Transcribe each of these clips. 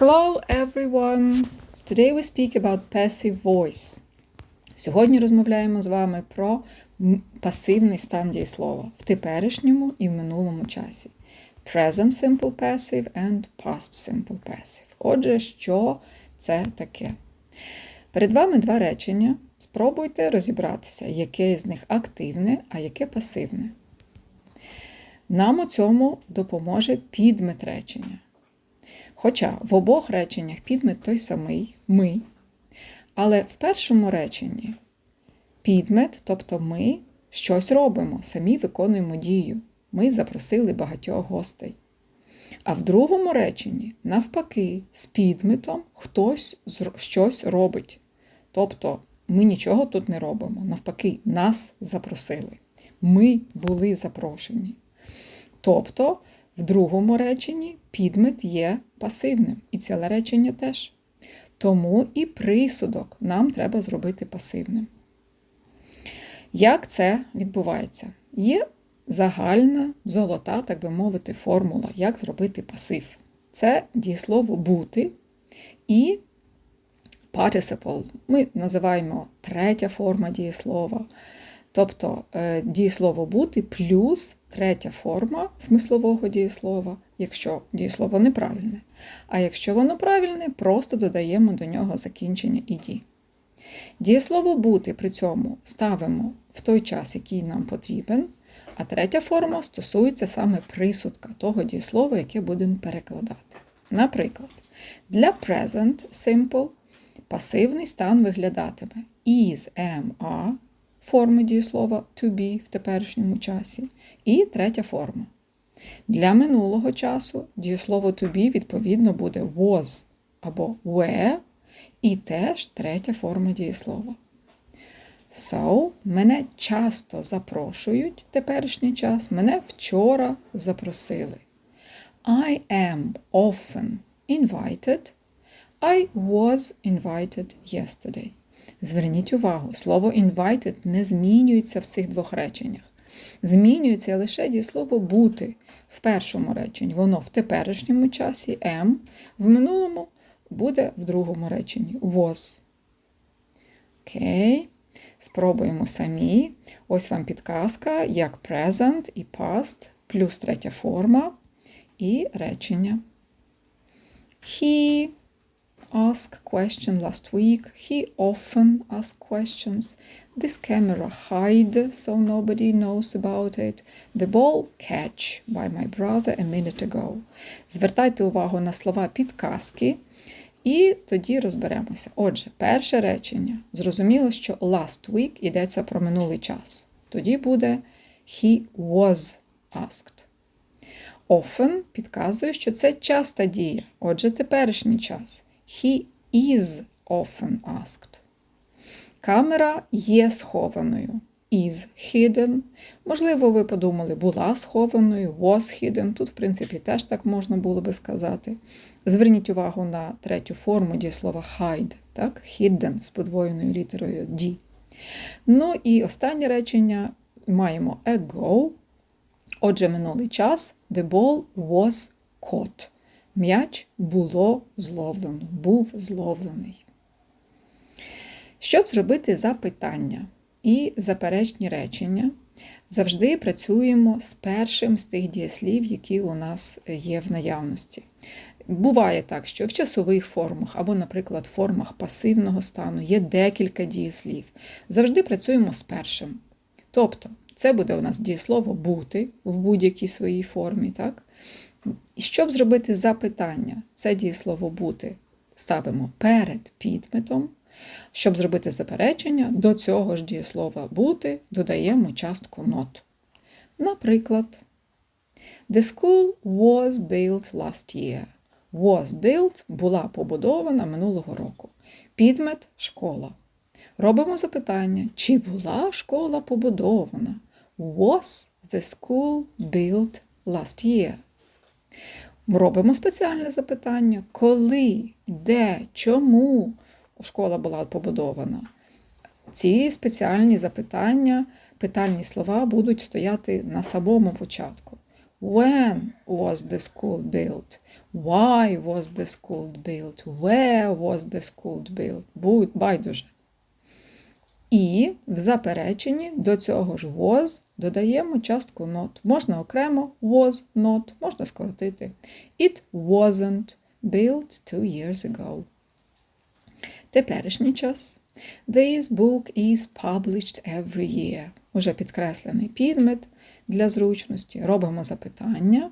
Hello everyone! Today we speak about passive voice. Сьогодні розмовляємо з вами про пасивний стан дієслова в теперішньому і в минулому часі. Present simple passive and past simple passive. Отже, що це таке? Перед вами два речення. Спробуйте розібратися, яке з них активне, а яке пасивне. Нам у цьому допоможе підмет речення. Хоча в обох реченнях підмет той самий ми, але в першому реченні підмет, тобто ми щось робимо, самі виконуємо дію. Ми запросили багатьох гостей. А в другому реченні, навпаки, з підметом хтось щось робить. Тобто ми нічого тут не робимо. Навпаки, нас запросили. Ми були запрошені. Тобто, в другому реченні підмет є пасивним, і ціле речення теж. Тому і присудок нам треба зробити пасивним. Як це відбувається? Є загальна, золота, так би мовити, формула, як зробити пасив. Це дієслово бути і participle. Ми називаємо третя форма дієслова. Тобто е, дієслово бути плюс третя форма смислового дієслова, якщо дієслово неправильне. А якщо воно правильне, просто додаємо до нього закінчення іді. Дієслово бути при цьому ставимо в той час, який нам потрібен, а третя форма стосується саме присудка того дієслова, яке будемо перекладати. Наприклад, для present simple пасивний стан виглядатиме is, am, are, форми дієслова to be в теперішньому часі, і третя форма. Для минулого часу дієслово to be відповідно буде was або were, і теж третя форма дієслова. So, мене часто запрошують теперішній час, мене вчора запросили. I am often invited. I was invited yesterday. Зверніть увагу, слово invited не змінюється в цих двох реченнях. Змінюється лише дієслово бути в першому реченні. Воно в теперішньому часі am, в минулому буде в другому реченні was. Окей. Спробуємо самі. Ось вам підказка, як present і past, плюс третя форма і речення. He asked question last week. He often asked questions. This camera hide so nobody knows about it. The ball catch by my brother a minute ago. Звертайте увагу на слова підказки, і тоді розберемося. Отже, перше речення. Зрозуміло, що last week йдеться про минулий час. Тоді буде he was asked. Often підказує, що це часта дія. Отже, теперішній час. He is often asked. Камера є схованою. Is hidden. Можливо, ви подумали, була схованою, was hidden. Тут, в принципі, теж так можна було би сказати. Зверніть увагу на третю форму дієслова hide, так? hidden з подвоєною літерою D. Ну і останнє речення маємо ago. Отже, минулий час the ball was caught. М'яч було зловлено, був зловлений. Щоб зробити запитання і заперечні речення, завжди працюємо з першим з тих дієслів, які у нас є в наявності. Буває так, що в часових формах або, наприклад, формах пасивного стану є декілька дієслів. Завжди працюємо з першим. Тобто, це буде у нас дієслово бути в будь-якій своїй формі. так? І щоб зробити запитання, це дієслово бути ставимо перед підметом. Щоб зробити заперечення, до цього ж дієслова бути додаємо частку not. Наприклад, The school was built last year. Was built була побудована минулого року. Підмет школа. Робимо запитання, чи була школа побудована? Was the school built last year? Робимо спеціальне запитання, коли, де, чому школа була побудована. Ці спеціальні запитання, питальні слова будуть стояти на самому початку. When was the school built? Why was the school built? Where was the school built? Будь байдуже. І в запереченні до цього ж was додаємо частку not. Можна окремо was not, можна скоротити. It wasn't built two years ago. Теперішній час. This book is published every year. Уже підкреслений підмет для зручності. Робимо запитання.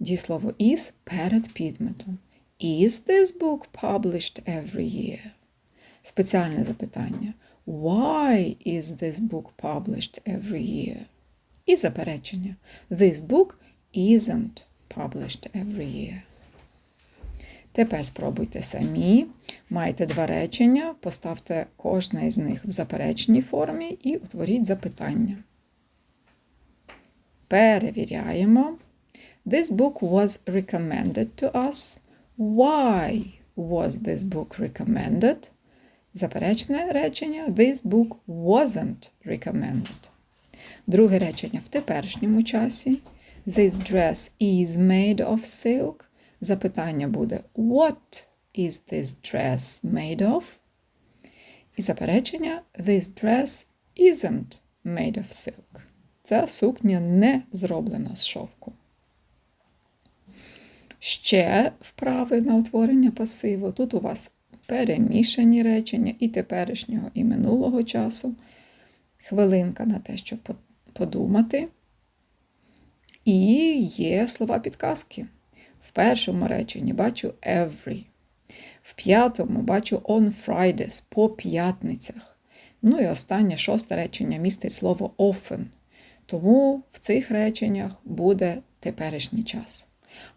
Дієслово is перед підметом. Is this book published every year? Спеціальне запитання. Why is this book published every year? І заперечення. This book isn't published every year. Тепер спробуйте самі. Маєте два речення, поставте кожне із них в заперечній формі і утворіть запитання. Перевіряємо. This book was recommended to us. Why was this book recommended? Заперечне речення This book wasn't recommended. Друге речення в теперішньому часі. This dress is made of silk. Запитання буде What is this dress made of? І заперечення This dress isn't made of silk. Ця сукня не зроблена з шовку. Ще вправи на утворення пасиву. Тут у вас перемішані речення і теперішнього, і минулого часу. Хвилинка на те, щоб подумати. І є слова підказки. В першому реченні бачу every. В п'ятому бачу on Fridays по п'ятницях. Ну і останнє шосте речення містить слово often. Тому в цих реченнях буде теперішній час.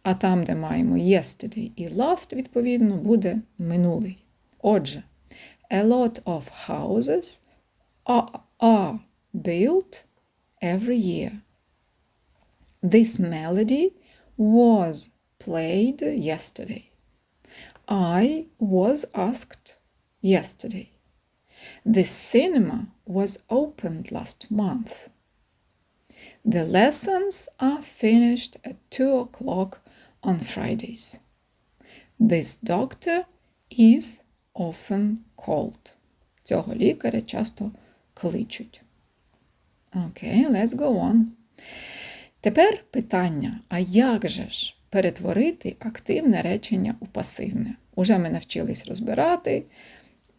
А там, де маємо yesterday і last, відповідно, буде минулий. Отже, a lot of houses are built every year. This melody was played yesterday. I was asked yesterday. The cinema was opened last month. The lessons are finished at 2 o'clock on Fridays. This doctor is often called. Цього лікаря часто кличуть. Окей, okay, let's go on. Тепер питання: а як же ж перетворити активне речення у пасивне? Уже ми навчились розбирати,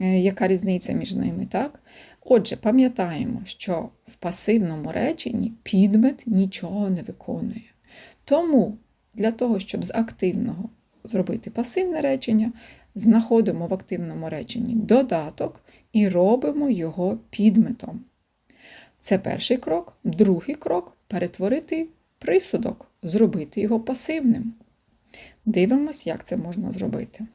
е, яка різниця між ними, так? Отже, пам'ятаємо, що в пасивному реченні підмет нічого не виконує. Тому для того, щоб з активного зробити пасивне речення, знаходимо в активному реченні додаток і робимо його підметом. Це перший крок. Другий крок перетворити присудок, зробити його пасивним. Дивимось, як це можна зробити.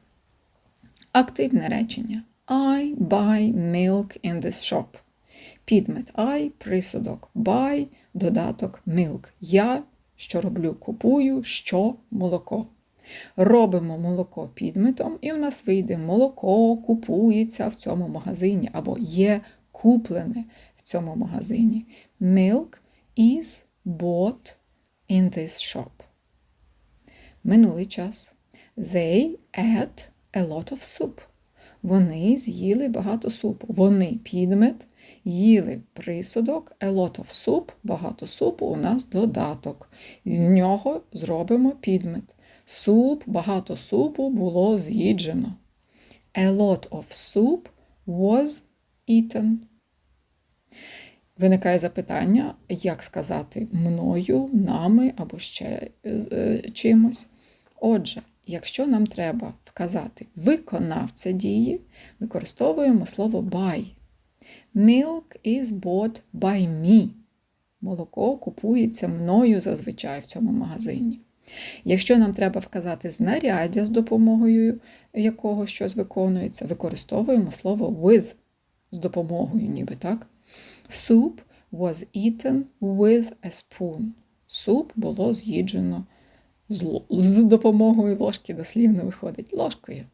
Активне речення. I buy milk in this shop. Підмет I, присудок buy, додаток milk. Я що роблю? Купую що молоко. Робимо молоко підметом, і в нас вийде молоко купується в цьому магазині або є куплене в цьому магазині. Milk is bought in this shop. Минулий час. They ate a lot of soup. Вони з'їли багато супу. Вони підмет, їли присудок, a lot of soup, багато супу у нас додаток. З нього зробимо підмет. Суп, багато супу було з'їджено. A lot of soup was eaten. Виникає запитання, як сказати мною, нами або ще е, чимось. Отже, якщо нам треба вказати виконавця дії, використовуємо слово buy. Milk is bought by me. Молоко купується мною зазвичай в цьому магазині. Якщо нам треба вказати знаряддя з допомогою якого щось виконується, використовуємо слово with з допомогою, ніби так. Soup was eaten with a spoon. Суп було з'їджено з допомогою ложки дослівно виходить ложкою.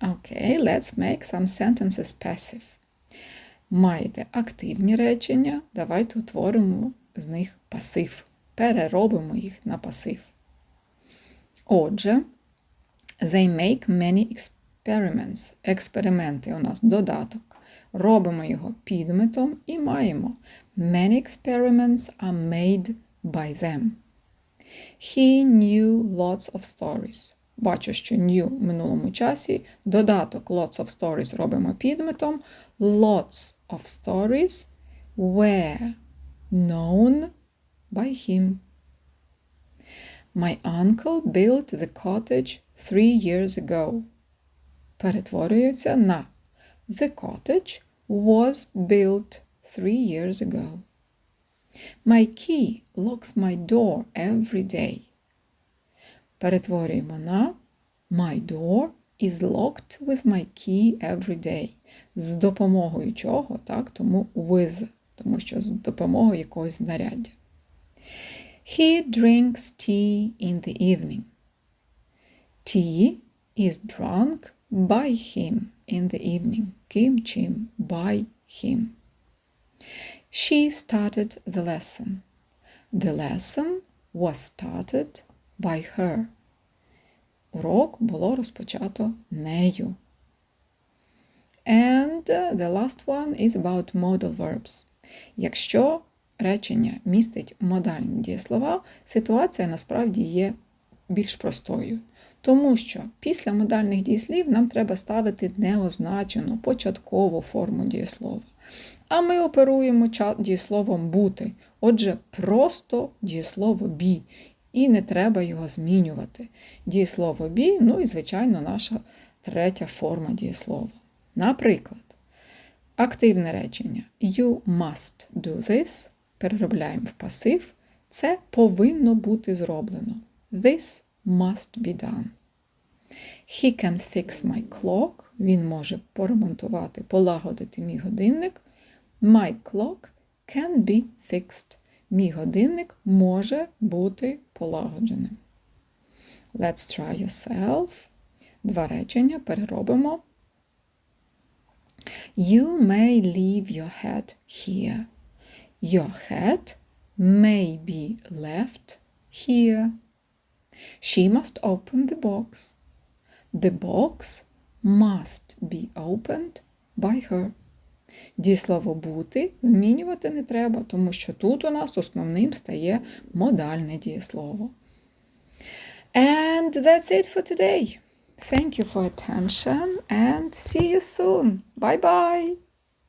Окей, okay, let's make some sentences passive. Маєте активні речення, давайте утворимо з них пасив. переробимо їх на пасив. Отже, they make many experiments. Експерименти у нас додаток. Робимо його підметом і маємо Many experiments are made by them. He knew lots of stories. Бачу, що knew в минулому часі. Додаток lots of stories робимо підметом. Lots of stories were known by him. My uncle built the cottage three years ago. Перетворюється на The cottage was built three years ago. My key locks my door every day. Перетворюємо на My door is locked with my key every day. З допомогою чого, так? Тому with, тому що з допомогою якогось знаряддя. He drinks tea in the evening. Tea is drunk by him in the evening. Ким чим by him. She started the lesson. The lesson was started by her. Урок було розпочато нею. And uh, the last one is about modal verbs. Якщо речення містить модальні дієслова, ситуація насправді є більш простою. Тому що після модальних дієслів нам треба ставити неозначену початкову форму дієслова. А ми оперуємо дієсловом бути. Отже, просто дієслово бі. І не треба його змінювати. Дієслово бі, ну і, звичайно, наша третя форма дієслова. Наприклад, активне речення You must do this. Переробляємо в пасив. Це повинно бути зроблено. This must be done. He can fix my clock. Він може поремонтувати, полагодити мій годинник. My clock can be fixed. Мій годинник може бути полагодженим. Let's try yourself. Два речення переробимо. You may leave your hat here. Your hat may be left here. She must open the box. The box must be opened by her. Дієслово бути змінювати не треба, тому що тут у нас основним стає модальне дієслово. And that's it for today. Thank you for attention and see you soon. Bye bye!